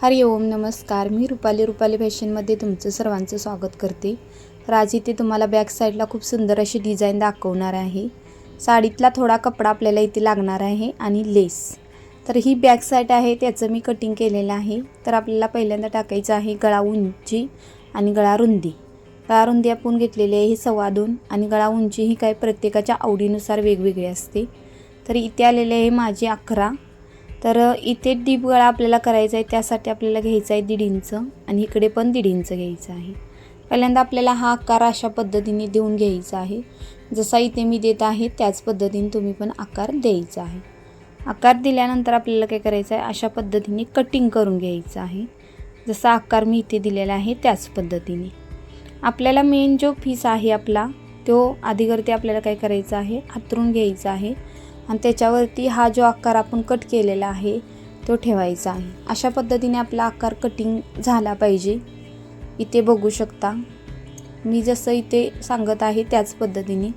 हरि ओम नमस्कार. मी रुपाली रुपाली फॅशनमध्ये तुमचं सर्वांचं स्वागत करते. तर आज इथे तुम्हाला बॅक साईडला खूप सुंदर अशी डिझाईन दाखवणार आहे. साडीतला थोडा कपडा आपल्याला इथे लागणार आहे आणि लेस तर ही बॅक साईड आहे त्याचं मी कटिंग केलेलं आहे. तर आपल्याला पहिल्यांदा टाकायचं आहे गळा उंची आणि गळा रुंदी. गळा रुंदी आपण घेतलेली आहे ही सव्वा दोन आणि गळा उंची ही काय प्रत्येकाच्या आवडीनुसार वेगवेगळी असते. तर इथे आलेले आहे माझी अकरा तर इथे डीप गळा आपल्याला करायचा आहे त्यासाठी आपल्याला घ्यायचं आहे दीड इंच आणि इकडे पण दीड इंच घ्यायचं आहे. पहिल्यांदा आपल्याला हा आकार अशा पद्धतीने देऊन घ्यायचा आहे. जसा इथे मी देत आहे त्याच पद्धतीने तुम्ही पण आकार द्यायचा आहे. आकार दिल्यानंतर आपल्याला काय करायचं आहे अशा पद्धतीने कटिंग करून घ्यायचं आहे. जसा आकार मी इथे दिलेला आहे त्याच पद्धतीने. आपल्याला मेन जो फीस आहे आपला तो आधीवरती आपल्याला काय करायचं आहे हातरून घ्यायचा आहे. आणि त्याच्यावरती हा जो आकार आपण कट केलेला आहे तो ठेवायचा आहे. अशा पद्धतीने आपला आकार कटिंग झाला पाहिजे. इथे बघू शकता. मी जसं इथे सांगत आहे त्याच पद्धतीने.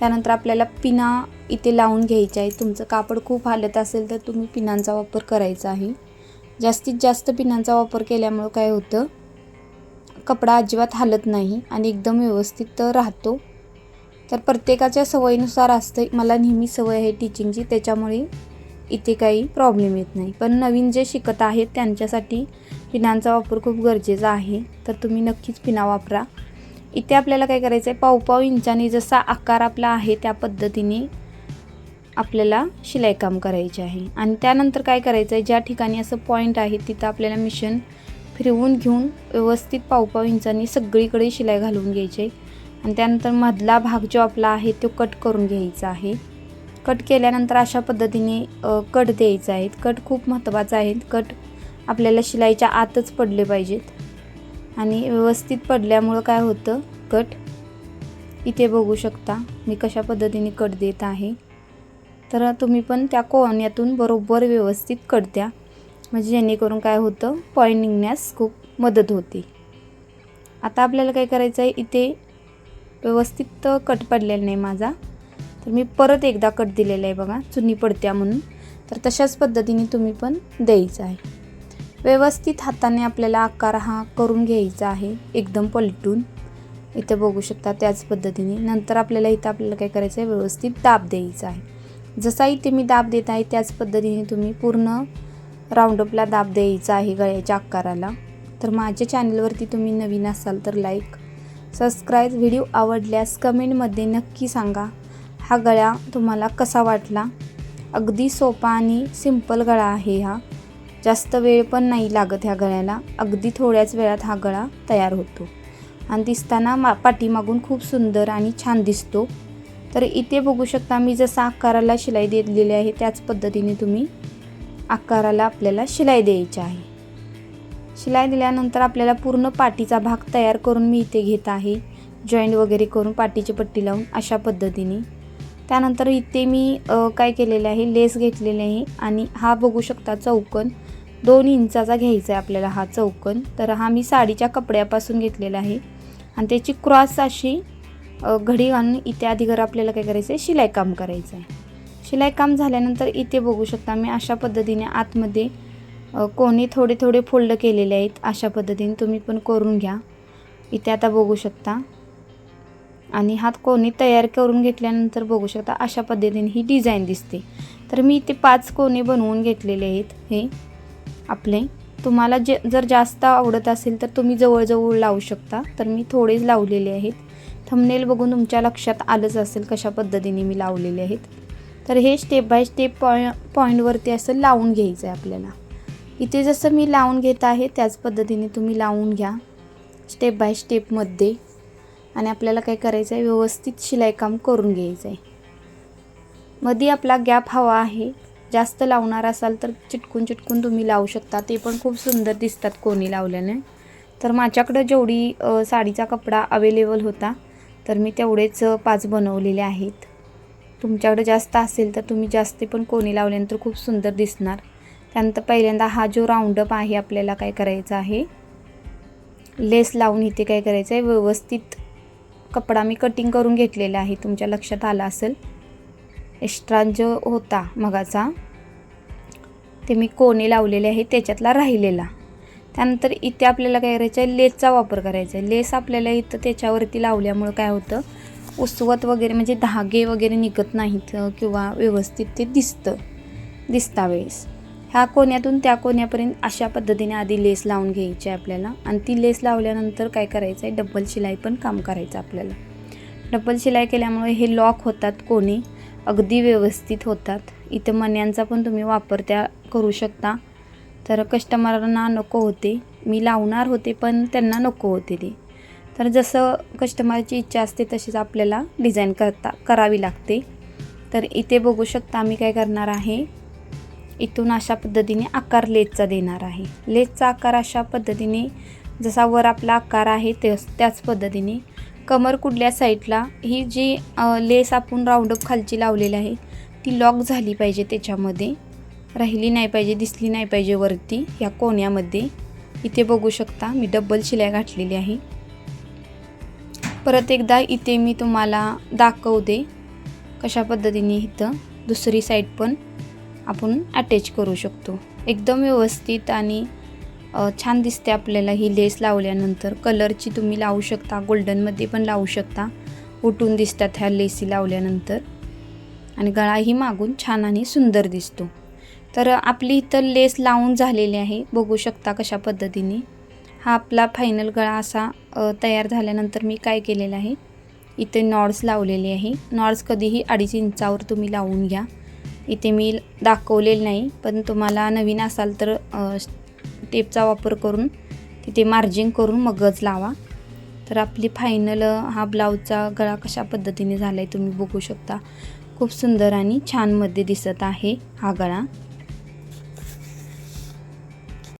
त्यानंतर आपल्याला पिना इथे लावून घ्यायच्या आहे. तुमचं कापड खूप हालत असेल तर तुम्ही पिनांचा वापर करायचा आहे. जास्तीत जास्त पिनांचा वापर केल्यामुळं काय होतं? कपडा अजिबात हालत नाही आणि एकदम व्यवस्थित राहतो. तर प्रत्येकाच्या सवयीनुसार असते मला नेहमी सवय आहे टीचिंगची त्याच्यामुळे इथे काही प्रॉब्लेम येत नाही. पण नवीन जे शिकत आहेत त्यांच्यासाठी पिनांचा वापर खूप गरजेचा आहे. तर तुम्ही नक्कीच पिना वापरा. इथे आपल्याला काय करायचं आहे पावपाव इंचाने जसा आकार आपला आहे त्या पद्धतीने आपल्याला शिलाईकाम करायचे आहे. आणि त्यानंतर काय करायचं आहे ज्या ठिकाणी असं पॉईंट आहे तिथं आपल्याला मिशन फिरवून घेऊन व्यवस्थित पावपाव पाव इंचांनी सगळीकडे शिलाई घालून घ्यायची आहे. आणि त्यानंतर मधला भाग जो आपला आहे तो कट करून घ्यायचा आहे. कट केल्यानंतर अशा पद्धतीने कट द्यायचा आहे. कट खूप महत्त्वाचा आहे. कट आपल्याला शिलाईच्या आतच पडले पाहिजेत. आणि व्यवस्थित पडल्यामुळं काय होतं? कट. इथे बघू शकता मी कशा पद्धतीने कट देत आहे. तर तुम्ही पण त्या कोण्यातून बरोबर व्यवस्थित कट द्या. म्हणजे जेणेकरून काय होतं? पॉईंट निघण्यास खूप मदत होते. आता आपल्याला काय करायचं आहे इथे व्यवस्थित कट पडलेला नाही माझा. तर मी परत एकदा कट दिलेला आहे बघा चुनी पडत्या म्हणून. तर तशाच पद्धतीने तुम्ही पण द्यायचं आहे. व्यवस्थित हाताने आपल्याला आकार हा करून घ्यायचा आहे एकदम पलटून. इथे बघू शकता त्याच पद्धतीने. नंतर आपल्याला इथं आपल्याला काय करायचं आहे व्यवस्थित दाब द्यायचा आहे. जसा इथे मी दाब देत आहे त्याच पद्धतीने तुम्ही पूर्ण राऊंडअपला दाब द्यायचा आहे गळ्याच्या आकाराला. तर माझ्या चॅनलवरती तुम्ही नवीन असाल तर लाईक सबस्क्राईब व्हिडिओ आवडल्यास कमेंटमध्ये नक्की सांगा. हा गळा तुम्हाला कसा वाटला? अगदी सोपा आणि सिंपल गळा आहे हा. जास्त वेळ पण नाही लागत ह्या गळ्याला. अगदी थोड्याच वेळात हा गळा तयार होतो. आणि दिसताना मा पाठीमागून खूप सुंदर आणि छान दिसतो. तर इथे बघू शकता मी जसं आकाराला शिलाई दिलेली आहे त्याच पद्धतीने तुम्ही आकाराला आपल्याला शिलाई द्यायची आहे. शिलाई दिल्यानंतर आपल्याला पूर्ण पाठीचा भाग तयार करून मी इथे घेत आहे. जॉईंट वगैरे करून पाठीची पट्टी लावून अशा पद्धतीने. त्यानंतर इथे मी काय केलेलं आहे लेस घेतलेले आहे आणि हा बघू शकता चौकन दोन इंचाचा घ्यायचा आहे आपल्याला हा चौकन तर हा मी साडीच्या कपड्यापासून घेतलेला आहे. आणि त्याची क्रॉस अशी घडी घालून इथे अधिकार आपल्याला काय करायचं आहे शिलाईकाम करायचं आहे शिलाईकाम झाल्यानंतर इथे बघू शकता मी अशा पद्धतीने आतमध्ये कोणी थोडे थोडे फोल्ड केलेले आहेत अशा पद्धतीने तुम्ही पण करून घ्या. इथे आता बघू शकता. आणि हात कोणी तयार करून घेतल्यानंतर बघू शकता अशा पद्धतीने ही डिझाईन दिसते. तर मी इथे पाच कोणे बनवून घेतलेले आहेत हे आपले. तुम्हाला जे जर जास्त आवडत असेल तर तुम्ही जवळजवळ लावू शकता. तर मी थोडेच लावलेले आहेत. थंबनेल बघून तुमच्या लक्षात आलंच असेल कशा पद्धतीने मी लावलेले आहेत. तर हे स्टेप बाय स्टेप पॉ पॉईंटवरती असं लावून घ्यायचं आहे आपल्याला. इथे जसं मी लावून घेत आहे त्याच पद्धतीने तुम्ही लावून घ्या स्टेप बाय स्टेपमध्ये आणि आपल्याला काय करायचं आहे व्यवस्थित शिलाईकाम करून घ्यायचं आहे मध्ये आपला गॅप हवा आहे जास्त लावणार असाल तर चिटकून चिटकून तुम्ही लावू शकता. ते पण खूप सुंदर दिसतात कोणी लावल्याने. तर माझ्याकडं जेवढी साडीचा कपडा अवेलेबल होता तर मी तेवढेच पाच बनवलेले आहेत. तुमच्याकडे जास्त असेल तर तुम्ही जास्त पण कोणी लावल्यानंतर खूप सुंदर दिसणार. त्यानंतर पहिल्यांदा हा जो राऊंडअप आहे आपल्याला काय करायचा आहे? लेस लावून इथे काय करायचं आहे? व्यवस्थित कपडा मी कटिंग करून घेतलेला आहे तुमच्या लक्षात आला असेल. एक्स्ट्रा जो होता मगाचा ते मी कोणे लावलेले आहे त्याच्यातला राहिलेला. त्यानंतर इथे आपल्याला काय करायचं आहे? लेसचा वापर करायचा आहे. लेस आपल्याला इथं त्याच्यावरती लावल्यामुळं काय होतं? उसवत वगैरे म्हणजे धागे वगैरे निघत नाहीत किंवा व्यवस्थित ते दिसतं दिसता वेळेस. ह्या कोण्यातून त्या कोण्यापर्यंत अशा पद्धतीने आधी लेस लावून घ्यायची आहे आपल्याला. आणि ती लेस लावल्यानंतर काय करायचं आहे? डब्बल शिलाई पण काम करायचं आपल्याला. डब्बल शिलाई केल्यामुळे हे लॉक होतात कोणी अगदी व्यवस्थित होतात. इथं मण्यांचा पण तुम्ही वापर त्या करू शकता. तर कस्टमरांना नको होते. मी लावणार होते पण त्यांना नको होते ते. तर जसं कस्टमरची इच्छा असते तशीच आपल्याला डिझाईन करता करावी लागते. तर इथे बघू शकता मी काय करणार आहे. इथून अशा पद्धतीने आकार लेसचा देणार आहे. लेसचा आकार अशा पद्धतीने जसा वर आपला आकार आहे त्याच त्याच पद्धतीने. कमर कुडल्या साईडला ही जी लेस आपण राऊंडअप खालची लावलेली आहे ती लॉक झाली पाहिजे त्याच्यामध्ये. राहिली नाही पाहिजे दिसली नाही पाहिजे वरती ह्या कोण्यामध्ये. इथे बघू शकता मी डब्बल शिलाई घातलेली आहे. परत एकदा इथे मी तुम्हाला दाखवते कशा पद्धतीने इथं दुसरी साईड पण. आपण अटॅच करू शकतो. एकदम व्यवस्थित आणि छान दिसते आपल्याला ही लेस लावल्यानंतर. कलरची तुम्ही लावू शकता गोल्डनमध्ये पण लावू शकता. उठून दिसतात ह्या लेसी लावल्यानंतर. आणि गळाही मागून छान आणि सुंदर दिसतो. तर आपली इथं लेस लावून झालेली आहे. बघू शकता कशा पद्धतीने. हा आपला फायनल गळा असा तयार झाल्यानंतर मी काय केलेलं आहे? इथे नॉड्स लावलेले आहे. नॉड्स कधीही अडीच इंचावर तुम्ही लावून घ्या. इथे मी दाखवलेलं नाही पण तुम्हाला नवीन असाल तर टेपचा वापर करून तिथे मार्जिंग करून मगज लावा. तर आपली फायनल हा ब्लाऊजचा गळा कशा पद्धतीने झाला आहे तुम्ही बघू शकता. खूप सुंदर आणि छानमध्ये दिसत आहे हा गळा.